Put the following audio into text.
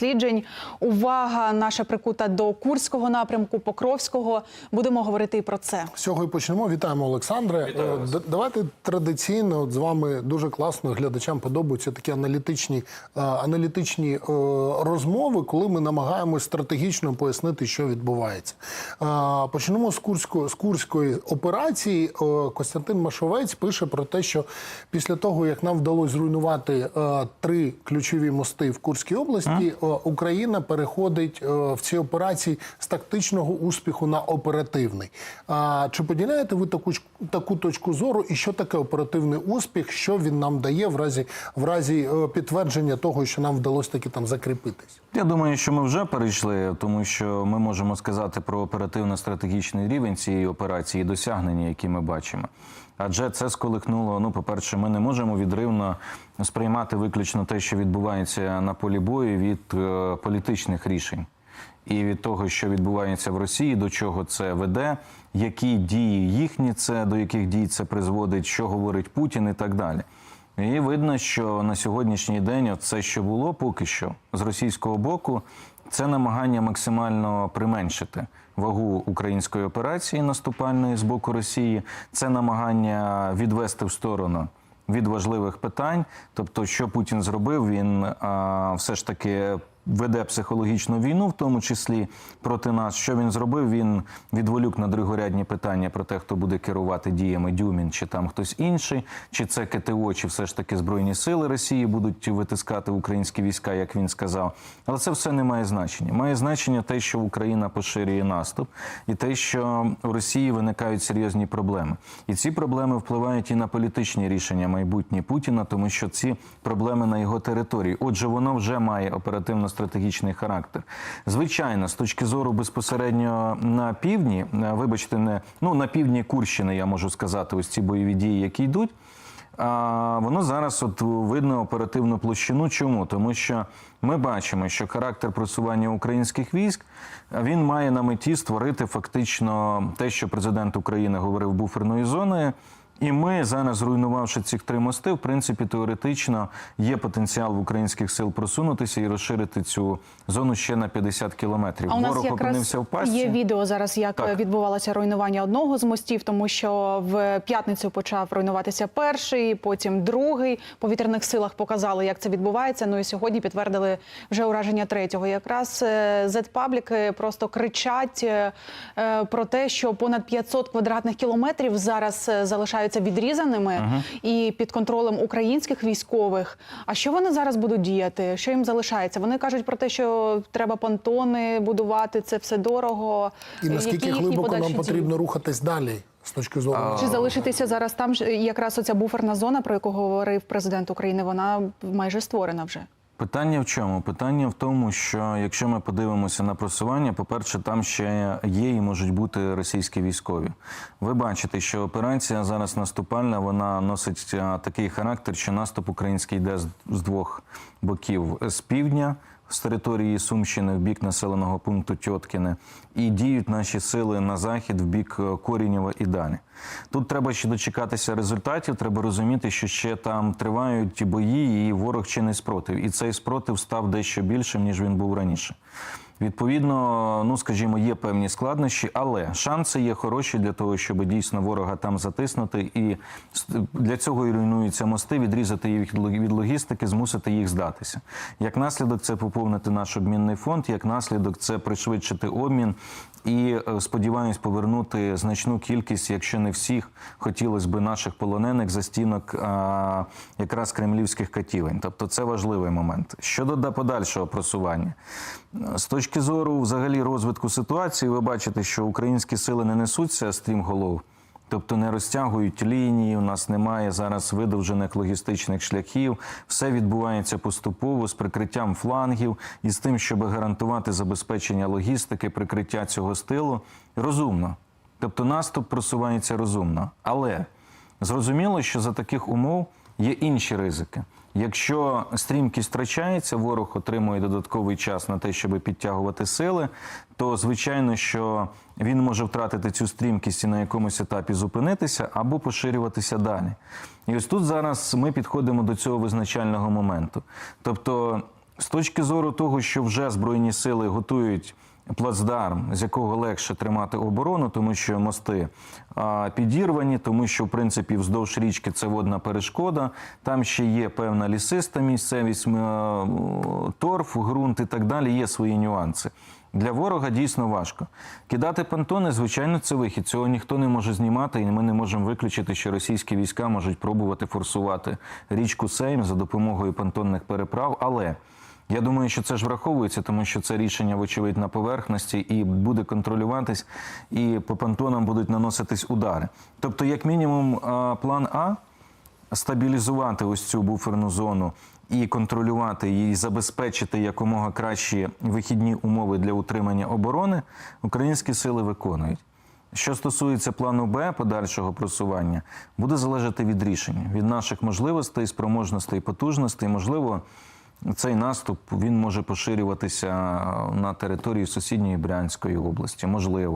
досліджень. Увага наша прикута до Курського напрямку, Покровського. Будемо говорити і про це. З цього і почнемо. Вітаємо, Олександре. Е, д- Давайте традиційно от з вами дуже класно глядачам подобаються такі аналітичні, е, аналітичні е, розмови, коли ми намагаємось стратегічно пояснити, що відбувається. Е, Почнемо з Курської, з Курської операції. Е, Костянтин Машовець пише про те, що після того, як нам вдалося зруйнувати е, три ключові мости в Курській області, е, Україна переходить е, в цій операції з тактичного успіху на оперативний. А чи поділяєте ви таку таку точку зору, і що таке оперативний успіх? Що він нам дає в разі в разі е, підтвердження того, що нам вдалося таки там закріпитись? Я думаю, що ми вже перейшли, тому що ми можемо сказати про оперативно-стратегічний рівень цієї операції досягнення, які ми бачимо. Адже це сколихнуло. Ну, по-перше, ми не можемо відривно сприймати виключно те, що відбувається на полі бою від е, політичних рішень і від того, що відбувається в Росії, до чого це веде, які дії їхні це, до яких дій це призводить, що говорить Путін і так далі. І видно, що на сьогоднішній день це, що було поки що з російського боку, це намагання максимально применшити вагу української операції наступальної з боку Росії, це намагання відвести в сторону від важливих питань. Тобто, що Путін зробив, він все ж таки веде психологічну війну, в тому числі проти нас. Що він зробив? Він відволік на другорядні питання про те, хто буде керувати діями Дюмін, чи там хтось інший, чи це КТО, чи все ж таки збройні сили Росії будуть витискати українські війська, як він сказав. Але це все не має значення. Має значення те, що Україна поширює наступ, і те, що у Росії виникають серйозні проблеми. І ці проблеми впливають і на політичні рішення майбутнє Путіна, тому що ці проблеми на його території. Отже, воно вже має оперативно-стратегічний характер. Звичайно, з точки зору безпосередньо на півдні, е, вибачте, не ну на півдні Курщини, я можу сказати, ось ці бойові дії, які йдуть. А воно зараз от видно оперативну площину. Чому? Тому що ми бачимо, що характер просування українських військ він має на меті створити фактично те, що президент України говорив буферною зоною. І ми зараз, зруйнувавши ці три мости, в принципі, теоретично є потенціал в українських сил просунутися і розширити цю зону ще на 50 кілометрів. А у нас Ворог якраз опинився в пастці. є відео зараз, як Так. відбувалося руйнування одного з мостів, тому що в п'ятницю почав руйнуватися перший, потім другий. Повітряних силах показали, як це відбувається. Ну і сьогодні підтвердили вже ураження третього. Якраз е, Z-пабліки просто кричать е, е, про те, що понад 500 квадратних кілометрів зараз е, залишаються відрізаними і під контролем українських військових. А що вони зараз будуть діяти? Що їм залишається? Вони кажуть про те, що треба понтони будувати, це все дорого. І наскільки Які глибоко нам дії? потрібно рухатись далі з точки зору Чи залишитися зараз там ж якраз оця буферна зона, про яку говорив президент України, вона майже створена вже. Питання в чому? Питання в тому, що якщо ми подивимося на просування, по-перше, там ще є і можуть бути російські військові. Ви бачите, що операція зараз наступальна, вона носить такий характер, що наступ український йде з, двох боків: з півдня. З території Сумщини в бік населеного пункту Тьоткіне і діють наші сили на захід в бік е, Корінєва і далі. Тут треба ще дочекатися результатів. Треба розуміти, що ще там тривають бої, і ворог чинить спротив. І цей спротив став дещо більшим ніж він був раніше. Відповідно, ну скажімо, є певні складнощі, але шанси є хороші для того, щоб дійсно ворога там затиснути. І для цього і руйнуються мости, відрізати їх від логістики, змусити їх здатися. Як наслідок, це поповнити наш обмінний фонд, як наслідок, це пришвидшити обмін і е, сподіваюсь повернути значну кількість, якщо не всіх, хотілося б наших полонених за стінок а, якраз кремлівських катівень. Тобто це важливий момент. Щодо подальшого просування, з точки зору взагалі розвитку ситуації, ви бачите, що українські сили не несуться стрімголов. Тобто не розтягують лінії, у нас немає зараз видовжених логістичних шляхів. Все відбувається поступово з прикриттям флангів і з тим, щоб гарантувати забезпечення логістики, прикриття цього стилу розумно. Тобто наступ просувається розумно. Але зрозуміло, що за таких умов є інші ризики. Якщо стрімкість втрачається, ворог отримує додатковий час на те, щоб підтягувати сили, то звичайно, що він може втратити цю стрімкість і на якомусь етапі зупинитися або поширюватися далі. І ось тут зараз ми підходимо до цього визначального моменту. Тобто З точки зору того, що вже Збройні сили готують плацдарм, з якого легше тримати оборону, тому що мости підірвані, тому що в принципі вздовж річки це водна перешкода. Там ще є певна лісиста місцевість, торф, ґрунт і так далі. Є свої нюанси. Для ворога дійсно важко. Кидати понтони, звичайно, це вихід. Цього ніхто не може знімати, і ми не можемо виключити, що російські війська можуть пробувати форсувати річку Сейм за допомогою понтонних переправ. Але я думаю, що це ж враховується, тому що це рішення, вочевидь, на поверхності і буде контролюватись, і по понтонам будуть наноситись удари. Тобто, як мінімум, план А стабілізувати ось цю буферну зону і контролювати її, забезпечити якомога кращі вихідні умови для утримання оборони, українські сили виконують. Що стосується плану Б подальшого просування, буде залежати від рішення, від наших можливостей, спроможностей, потужностей. Можливо, цей наступ він може поширюватися на території сусідньої Брянської області. Можливо.